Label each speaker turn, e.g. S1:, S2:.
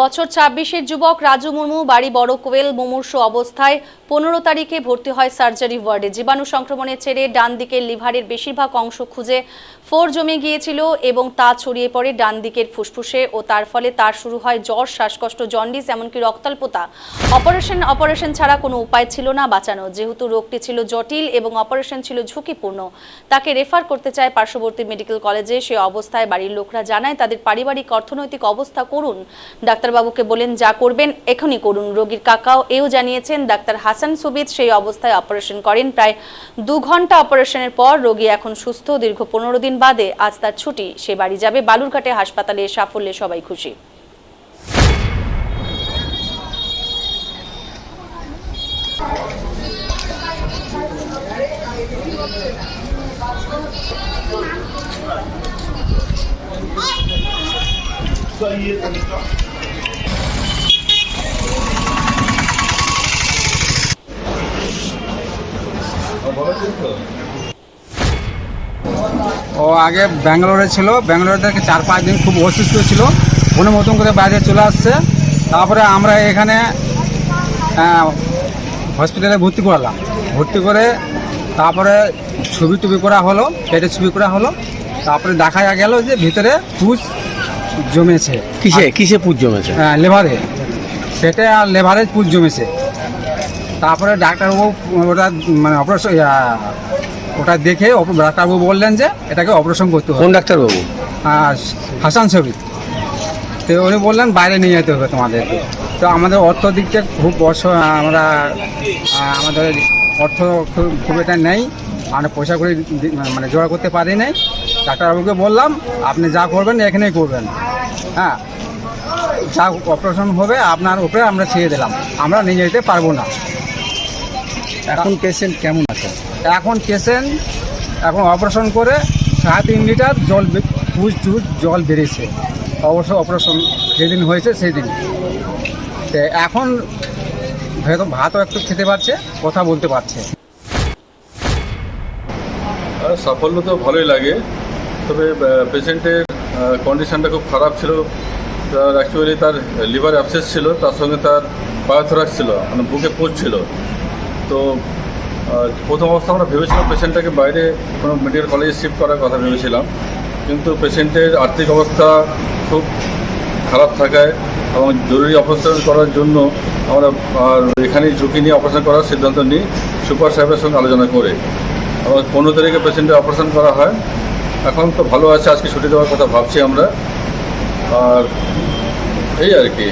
S1: বছর ছাব্বিশের যুবক রাজু মুর্মু, বাড়ি বড় কোয়েল মুমূর্ষ অবস্থায় পনেরো তারিখে ভর্তি হয় সার্জারি ওয়ার্ডে। জীবাণু সংক্রমণের ছেড়ে ডান দিকের লিভারের বেশিরভাগ অংশ খুঁজে ফোর জমে গিয়েছিল এবং তা ছড়িয়ে পড়ে ডান দিকের ফুসফুসে ও তার ফলে তার শুরু হয় জ্বর, শ্বাসকষ্ট, জন্ডিস এমনকি রক্তাল্পতা। অপারেশন অপারেশন ছাড়া কোনো উপায় ছিল না বাঁচানো যেহেতু রোগটি ছিল জটিল এবং অপারেশন ছিল ঝুঁকিপূর্ণ, তাকে রেফার করতে চায় পার্শ্ববর্তী মেডিকেল কলেজে। সে অবস্থায় বাড়ির লোকরা জানায়, তাদের পারিবারিক, অর্থনৈতিক অবস্থা করুন। ডাক্তারবাবুকে বলেন, যা করবেন এখনই করুন। রোগীর কাকাও এও জানিয়েছেন, ডাক্তার হাসান সুবিদ সেই অবস্থায় অপারেশন করেন। প্রায় দু ঘণ্টা অপারেশনের পর রোগী এখন সুস্থ। দীর্ঘ পনেরো দিন বাদে আজ তার ছুটি। সে বাড়ি যাবে বালুরঘাটে হাসপাতালে। সাফল্যে সবাই খুশি।
S2: ও আগে ব্যাঙ্গালোরে ছিল। ব্যাঙ্গালোর থেকে চার পাঁচ দিন খুব অসুস্থ ছিল। কোনো মতন করে বাইরে চলে আসছে। তারপরে আমরা এখানে হসপিটালে ভর্তি করালাম। ভর্তি করে তারপরে ছবি টবি করা হলো পেটে ছবি করা হলো। তারপরে দেখা গেল যে ভিতরে পুজ জমেছে।
S3: কিসে কিসে পুজ জমেছে?
S2: হ্যাঁ, লেভারে। পেটে আর লেভারে পুজ জমেছে। তারপরে ডাক্তারবাবু ওটা মানে অপারেশন ওটা দেখে ডাক্তারবাবু বললেন যে এটাকে অপারেশন করতে হবে।
S3: কোন ডাক্তারবাবু?
S2: হাসান ছবি তো উনি বললেন বাইরে নিয়ে যেতে হবে তোমাদেরকে তো আমাদের অর্থ দিক থেকে খুব বর্ষ আমরা আমাদের অর্থ খুব- এটা নেই। আমরা পয়সা করে মানে জোগাড় করতে পারি নাই। ডাক্তারবাবুকে বললাম আপনি যা করবেন এখানেই করবেন। হ্যাঁ যা অপারেশন হবে আপনার উপরে আমরা ছেড়ে দিলাম। আমরা নিয়ে যেতে পারব না।
S3: এখন পেশেন্ট কেমন আছে?
S2: এখন পেশেন্ট এখন অপারেশন করে সাড়ে তিন লিটার জল পুজ টুজ জল বেরিয়েছে অবশ্য অপারেশন যেদিন হয়েছে সেই দিন এখন হয়তো ভাতও একটু খেতে পারছে কথা বলতে পারছে।
S4: সাফল্য তো ভালোই লাগে। তবে পেশেন্টের কন্ডিশনটা খুব খারাপ ছিল। তার অ্যাকচুয়ালি তার লিভার অ্যাবসেস ছিল তার সঙ্গে তার বায়োথোরাক্স ছিল মানে বুকে পোষ ছিল। তো প্রথম অবস্থা আমরা ভেবেছিলাম পেশেন্টটাকে বাইরে কোনো মেডিকেল কলেজে শিফট করার কথা ভেবেছিলাম। কিন্তু পেশেন্টের আর্থিক অবস্থা খুব খারাপ থাকায় এবং জরুরি অপারেশন করার জন্য আমরা, আর এখানেই ঝুঁকি নিয়ে অপারেশন করার সিদ্ধান্ত নিই, সুপার সাহেবের সঙ্গে আলোচনা করে। এবং পনেরো তারিখে পেশেন্টের অপারেশন করা হয়। এখন তো ভালো আছে, আজকে ছুটি দেওয়ার কথা ভাবছি আমরা। আর এই আর কি।